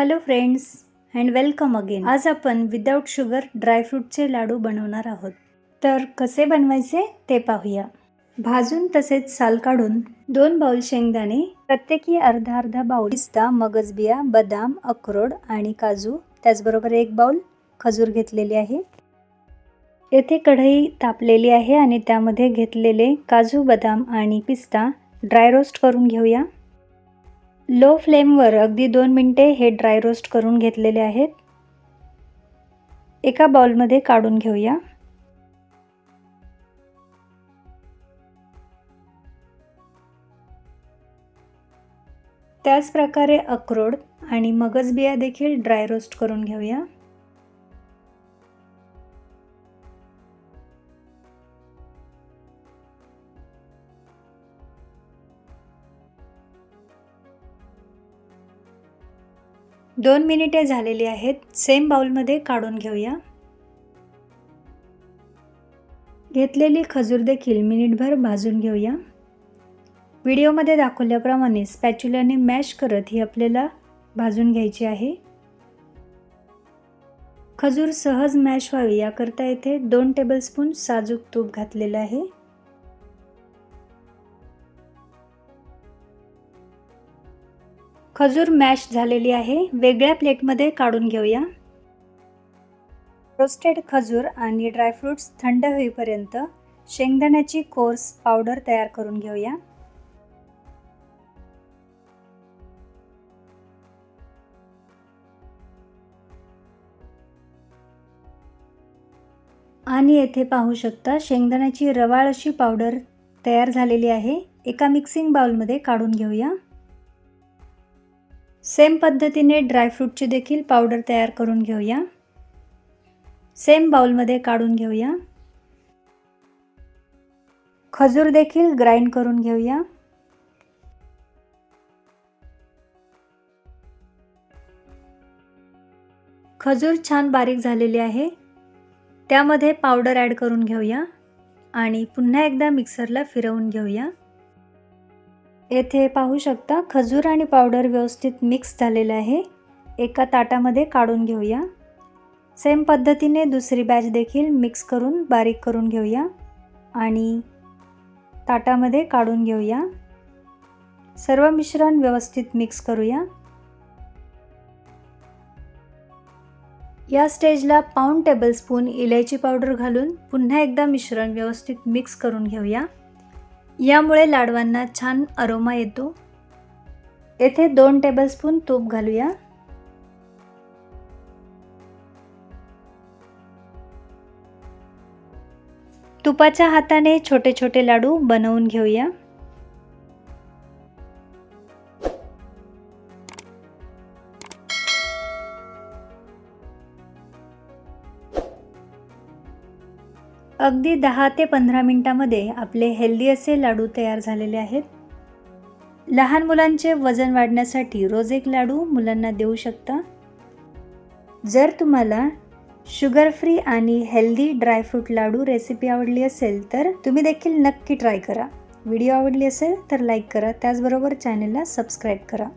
Hello friends and welcome again आज आपण without sugar ड्रायफ्रूटचे लाडू बनवणार आहोत. तर कसे बनवायचे ते पाहूया. भाजून तसेच साल काढून दोन बाउल शेंगदाणे प्रत्येकी अर्धा अर्धा बाउल पिस्ता मगजबिया बदाम अक्रोड आणि काजू त्याचबरोबर एक बाउल खजूर घेतलेली आहे. येथे कढई तापलेली आहे आणि त्यामध्ये घेतलेले काजू बदाम आणि पिस्ता ड्राय रोस्ट करून घेऊया. लो फ्लेमवर अगदी दोन मिनटे हे ड्राय रोस्ट करून घेतलेले आहेत. एका बाउलमध्ये काढून घेऊया. त्याचप्रकारे अक्रोड आणि मगजबिया देखील ड्राय रोस्ट करून घेऊया. दोन मिनिटे झालेली आहेत. सेम बाउलमध्ये काढून घेऊया. घेतलेली खजूर देखील मिनिटभर भाजून घेऊया. व्हिडिओमध्ये दाखवल्याप्रमाणे स्पॅच्युलाने मॅश करत ही आपल्याला भाजून घ्यायची आहे. खजूर सहज मॅश व्हावी याकरता येथे दोन टेबलस्पून साजूक तूप घातलेलं आहे. खजूर मॅश झालेली आहे. वेगळ्या प्लेटमध्ये काढून घेऊया. रोस्टेड खजूर आणि ड्रायफ्रूट्स थंड होईपर्यंत शेंगदाण्याची कोर्स पावडर तयार करून घेऊया. आणि येथे पाहू शकता शेंगदाण्याची रवाळ अशी पावडर तयार झालेली आहे. एका मिक्सिंग बाउलमध्ये काढून घेऊया. सेम पद्धतीने ड्रायफ्रूटची देखील पावडर तयार करून घेऊया. सेम बाउलमध्ये काढून घेऊया. खजूर देखील ग्राइंड करून घेऊया. खजूर छान बारीक झालेली आहे. त्यामध्ये पावडर ॲड करून घेऊया आणि पुन्हा एकदा मिक्सरला फिरवून घेऊया. येथे पाहू शकता खजूर आणि पावडर व्यवस्थित मिक्स झालेलं आहे. एका ताटामध्ये काढून घेऊया. सेम पद्धतीने दुसरी बॅच देखील मिक्स करून बारीक करून घेऊया. आणि ताटामध्ये काढून घेऊया. सर्व मिश्रण व्यवस्थित मिक्स करूया. या स्टेजला पाऊण टेबलस्पून इलायची पावडर घालून पुन्हा एकदा मिश्रण व्यवस्थित मिक्स करून घेऊया. यामुळे लाडवांना छान अरोमा येतो. येथे दोन टेबलस्पून तूप घालूया. तुपाच्या हाताने छोटे छोटे लाडू बनवून घेऊया. अगदी दहा ते पंधरा मिनटामध्ये आपले हेल्दी असे लाडू तयार झालेले आहेत. लहान मुलांचे वजन वाढण्यासाठी रोज एक लाडू मुलांना देऊ शकता. जर तुम्हाला शुगर फ्री आणि healthy dry fruit laddu recipe आवडली असेल तर तुम्ही देखील नक्की ट्राय करा. व्हिडिओ आवडली असेल तर लाईक करा. त्याचबरोबर चॅनलला सबस्क्राईब करा.